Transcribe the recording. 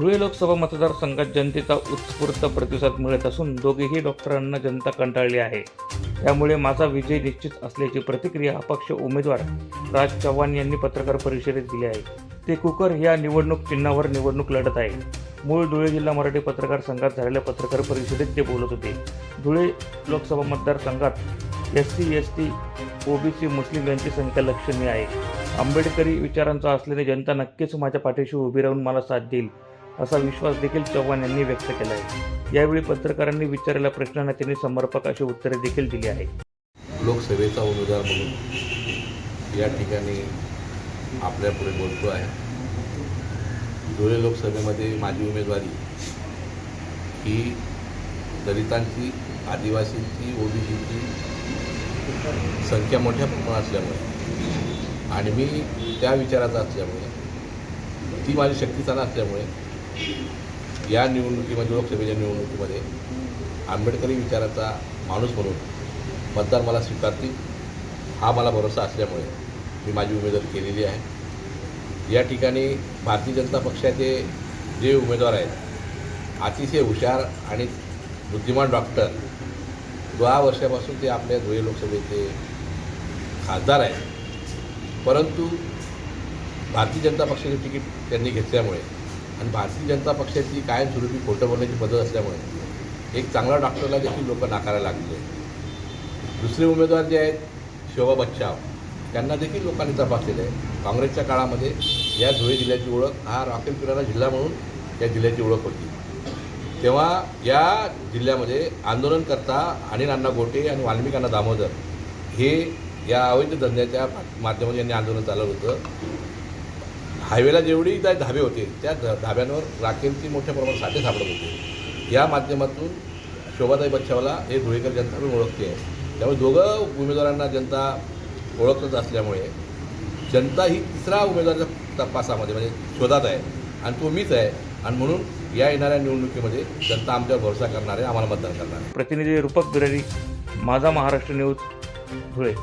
धुळे लोकसभा मतदारसंघात जनतेचा उत्स्फूर्त प्रतिसाद मिळत असून दोघेही डॉक्टरांना जनता कंटाळली आहे. त्यामुळे माझा विजय निश्चित असल्याची प्रतिक्रिया अपक्ष उमेदवार राज चव्हाण यांनी पत्रकार परिषदेत दिली आहे. ते कुकर या निवडणूक चिन्हावर निवडणूक लढत आहे. मूळ धुळे जिल्हा मराठी पत्रकार संघात झालेल्या पत्रकार परिषदेत ते बोलत होते. धुळे लोकसभा मतदारसंघात S C S T OBC Muslim यांची संख्या लक्षणीय आहे. आंबेडकरी विचारांचा असलेली जनता नक्कीच माझ्या पाठीशी उभी राहून मला साथ देईल. असा विश्वास देखील चव्हाण यांनी व्यक्त केला आहे. यावेळी पत्रकारांनी विचारलेल्या प्रश्नांना त्यांनी समर्पक अशी उत्तरे देखील दिली आहेत. लोकसेवेचा उमेदवार म्हणून या ठिकाणी आपल्यापुढे बोलतो आहे. धुळे लोकसभेमध्ये माझी उमेदवारी ही दलितांची आदिवासींची ओबीसीची संख्या मोठ्या प्रमाणात असल्यामुळे आणि मी त्या विचाराचा असल्यामुळे ती माझी शक्तीचा असल्यामुळे या निवडणुकीमध्ये लोकसभेच्या निवडणुकीमध्ये आंबेडकरी विचाराचा माणूस म्हणून मतदार मला स्वीकारतील हा मला भरोसा असल्यामुळे मी माझी उमेदवारी केलेली आहे. या ठिकाणी भारतीय जनता पक्षाचे जे उमेदवार आहेत अतिशय हुशार आणि बुद्धिमान डॉक्टर दहा वर्षापासून ते आपल्या धुळे लोकसभेचे खासदार आहेत. परंतु भारतीय जनता पक्षाचे तिकीट त्यांनी घेतल्यामुळे आणि भारतीय जनता पक्षाची कायमस्वरूपी खोटं बोलण्याची पद्धत असल्यामुळे एक चांगला डॉक्टरला देखील लोक नाकारायला लागले. दुसरे उमेदवार जे आहेत शोभा बच्चाव त्यांना देखील लोकांनी तपासलेलं आहे. काँग्रेसच्या काळामध्ये या धुळे जिल्ह्याची ओळख हा राफेल किराणा जिल्हा म्हणून या जिल्ह्याची ओळख होती. तेव्हा या जिल्ह्यामध्ये आंदोलनकर्ता अनिल अण्णा गोटे आणि वाल्मिकांना दामोदर हे या अवैध धंद्याच्या माध्यमातून यांनी आंदोलन चालवलं होतं. हायवेला जेवढी काय धाबे होते त्या ध धाब्यांवर राखेलची मोठ्या प्रमाणात साठे सापडत होते. या माध्यमातून शोभाताई बच्चावला हे धुळेकर जनता पण ओळखते आहे. त्यामुळे दोघं उमेदवारांना जनता ओळखत असल्यामुळे जनता ही तिसरा उमेदवाराच्या तपासामध्ये म्हणजे शोधात आहे. आणि तो मीच आहे. आणि म्हणून या येणाऱ्या निवडणुकीमध्ये जनता आमच्यावर भरोसा करणार आहे आम्हाला मतदान करणार. आहे प्रतिनिधी रूपक बिरारी माझा महाराष्ट्र न्यूज धुळे.